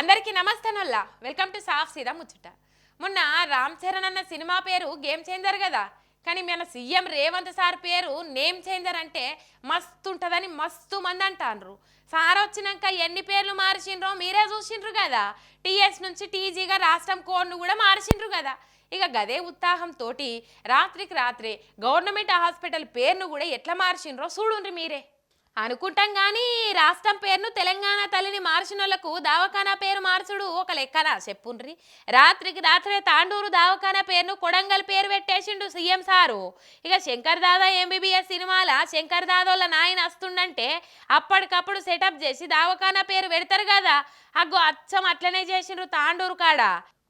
అందరికీ నమస్తేనల్లా. Welcome to సాఫ్ సీదా ముచ్చట. మొన్న రామ్ చరణ్ అన్న సినిమా పేరు గేమ్ చేంజర్ కదా కానీ మన సీఎం రేవంత్ సార్ పేరు నేమ్ చేంజర్ అంటే మస్తు ఉంటుందని మస్తు మంది అంటారు సార్ వచ్చినాక ఎన్ని పేర్లు మార్చిండ్రో మీరే చూసిండ్రు కదా టీఎస్ నుంచి టీజీగా రాష్ట్రం కోడ్ను కూడా మార్చిండ్రు కదా ఇక గదే ఉత్సాహంతో రాత్రికి రాత్రే గవర్నమెంట్ హాస్పిటల్ పేరును కూడా ఎట్లా మార్చిండ్రో చూడుండ్రి మీరే. అనుకుంటాం కానీ రాష్ట్రం పేరును తెలంగాణ తల్లిని మార్చినోళ్ళకు దావఖానా పేరు మార్చుడు ఒక లెక్కనా? చెప్పుండ్రి. రాత్రికి రాత్రే తాండూరు దావఖానా పేరును కొడంగల్ పేరు పెట్టేసిండు సీఎం సారు. ఇక శంకర్ దాదా ఎంబీబీఎస్ సినిమాల శంకర్ దాదోళ్ళ నాయన వస్తుండంటే అప్పటికప్పుడు సెటప్ చేసి దావఖానా పేరు పెడతారు కదా. అగ్గో అచ్చం అట్లనే చేసిండ్రు తాండూరు కాడ.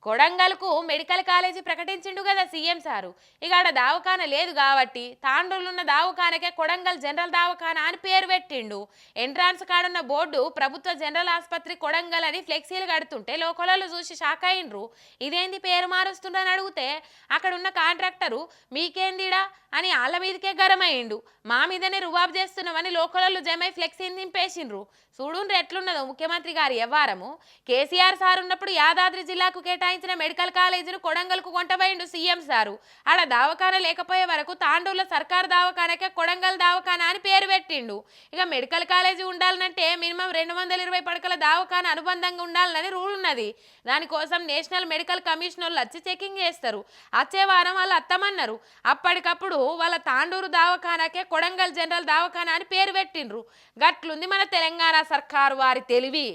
కొడంగల్కు మెడికల్ కాలేజీ ప్రకటించిండు కదా సీఎం సారు. ఇక ఆడ దావఖాన లేదు కాబట్టి తాండూరులున్న దావఖానకే కొడంగల్ జనరల్ దావఖాన అని పేరు పెట్టిండు. ఎంట్రాన్స్ కాడున్న బోర్డు ప్రభుత్వ జనరల్ ఆసుపత్రి కొడంగల్ అని ఫ్లెక్సీలు కడుతుంటే లోకలలో చూసి షాక్ అయిండ్రు ఇదేంది పేరు మారుస్తుండని అడిగితే అక్కడున్న కాంట్రాక్టరు మీకేందిడా అని వాళ్ళ మీదకే గరమయ్యిండు మా మీదనే రుబాబు చేస్తున్నామని లోకలలో జమై ఫ్లెక్సీని నింపేసిండ్రు చూడుండ్రు ఎట్లున్నదో ముఖ్యమంత్రి గారి వ్యవహారము. కేసీఆర్ సార్ ఉన్నప్పుడు యాదాద్రి జిల్లాకు కేటాయించిన మెడికల్ కాలేజీను కొడంగల్కు కొంటబోయిండు సీఎం సారు. ఆడ దావఖాన లేకపోయే వరకు తాండూరులో సర్కార్ దావఖానకే కొడంగల్ దావఖాన అని పేరు పెట్టిండు. ఇక మెడికల్ కాలేజీ ఉండాలంటే మినిమం రెండు వందల ఇరవై పడకల దావఖాన అనుబంధంగా ఉండాలని రూల్ ఉన్నది. దానికోసం నేషనల్ మెడికల్ కమిషన్ వాళ్ళు వచ్చి చెకింగ్ చేస్తారు. వచ్చే వారం వాళ్ళు అత్తమన్నారు. అప్పటికప్పుడు వాళ్ళ తాండూరు దావఖానాకే కొడంగల్ జనరల్ దావఖానా అని పేరు పెట్టిండ్రు. గట్లుంది మన తెలంగాణ సర్కారు వారి తెలివి.